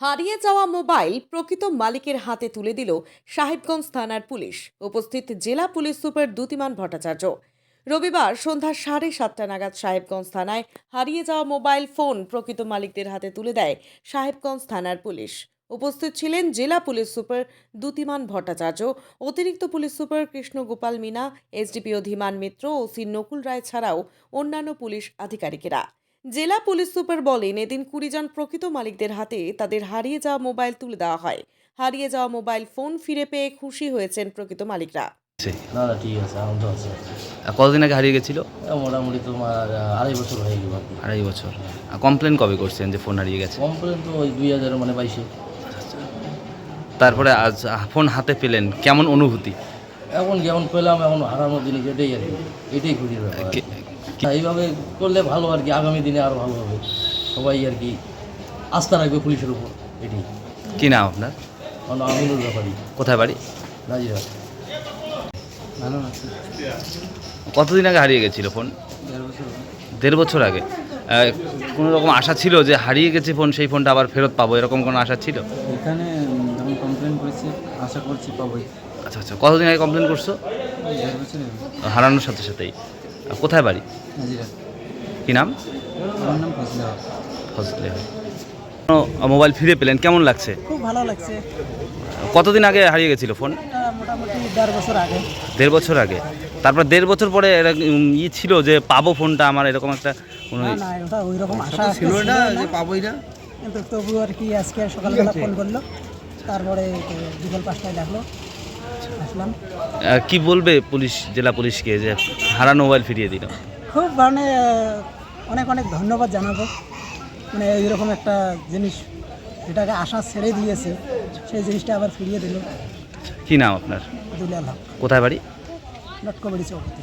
হারিয়ে যাওয়া মোবাইল প্রকৃত মালিকের হাতে তুলে দিল সাহেবগঞ্জ থানার পুলিশ। উপস্থিত জেলা পুলিশ সুপার দ্যুতিমান ভট্টাচার্য। রবিবার সন্ধ্যা সাড়ে সাতটা নাগাদ সাহেবগঞ্জ থানায় হারিয়ে যাওয়া মোবাইল ফোন প্রকৃত মালিকদের হাতে তুলে দেয় সাহেবগঞ্জ থানার পুলিশ। উপস্থিত ছিলেন জেলা পুলিশ সুপার দ্যুতিমান ভট্টাচার্য, অতিরিক্ত police super Krishna Gopal Meena SDPO Dhiman Mitra O C Nakul Roy ছাড়াও অন্যান্য পুলিশ আধিকারিকেরা। জেলা পুলিশ সুপার বলেন এদিন কুড়ি জন প্রকৃত মালিকদের হাতে তাদের হারিয়ে যাওয়া মোবাইল তুলে দেওয়া হয়। হারিয়ে যাওয়া মোবাইল ফোন ফিরে পেয়ে খুশি হয়েছেন প্রকৃত মালিকরা। না না ঠিক আছে আর কতদিন আগে হারিয়ে গেছিল? মোটামুটি তোমার আড়াই বছর হয়ে গেল আড়াই বছর। কমপ্লেন কবে করছেন যে ফোন হারিয়ে গেছে? কমপ্লেন তো ওই দুই হাজার মানে বাইশে। তারপরে আজ ফোন হাতে পেলেন কেমন অনুভূতি? এখন যেমন পেলাম এখন হারানোর জিনিস এটাই আর কি এটাই খুশির ব্যাপার। আর এইভাবে করলে ভালো আর কি আগামী দিনে আরও ভালো হবে। সবাই আর কি আস্থা রাখবে পুলিশের উপর এটি। কি নাম আপনার? ব্যাপারই কোথায় বাড়ি? নাজিরা ভালো আছে। কতদিন আগে হারিয়ে গেছিল ফোন? দেড় বছর আগে। কোনো রকম আশা ছিল যে হারিয়ে গেছে ফোন সেই ফোনটা আবার ফেরত পাবো এরকম কোনো আশা ছিল? এখানে যখন কমপ্লেন করেছি আশা করছি পাবোই। আচ্ছা আচ্ছা। কতদিন আগে কমপ্লেন করছ? হারানোর সাথে সাথেই। কোথায় বাড়ি? কি নাম? ফজলা মোবাইল ফিরে পেলেন? কেমন লাগছে? খুব ভালো লাগছে। কতদিন আগে হারিয়ে গেছিল ফোন? মোটামুটি দেড় বছর আগে। দেড় বছর আগে। তারপর দেড় বছর পরে ই ছিল যে পাবো ফোনটা আমার এরকম একটা কোনো না না ওটা ওই রকম আশা ছিল না যে পাবোই না। কিন্তু তবু আর কি আজকে সকালবেলা ফোন করল। তারপরে বিকেল পাঁচটায় আহ, কি বলবে পুলিশ জেলা পুলিশকে যে হারানো মোবাইল ফিরিয়ে দিল? খুব মানে অনেক অনেক ধন্যবাদ জানাব। মানে এইরকম একটা জিনিস যেটাকে আশা ছেড়ে দিয়েছে সেই জিনিসটা আবার ফিরিয়ে দিল। কি নাম আপনার? দুলাল হক। কোথায় বাড়ি? লটকবাড়ি চৌকতে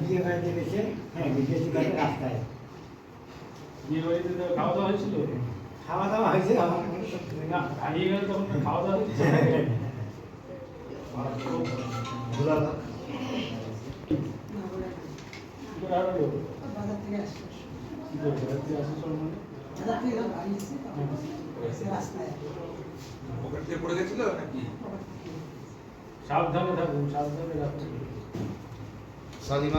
বিয়ে বাড়িতে গেছে হ্যাঁ বিদেশি রাস্তায় বিয়ে বাড়িতে তো খাওয়া দাওয়া হয়েছিল খাওয়া দাওয়া হয়েছে আমার না হারিয়ে গেলে তখন খাওয়া দাওয়া হচ্ছে কি করে হারালো? কি করে বাড়িতে আসে সব মানে? সাবধানে থাকুন সাবধানে রাখুন Sullivan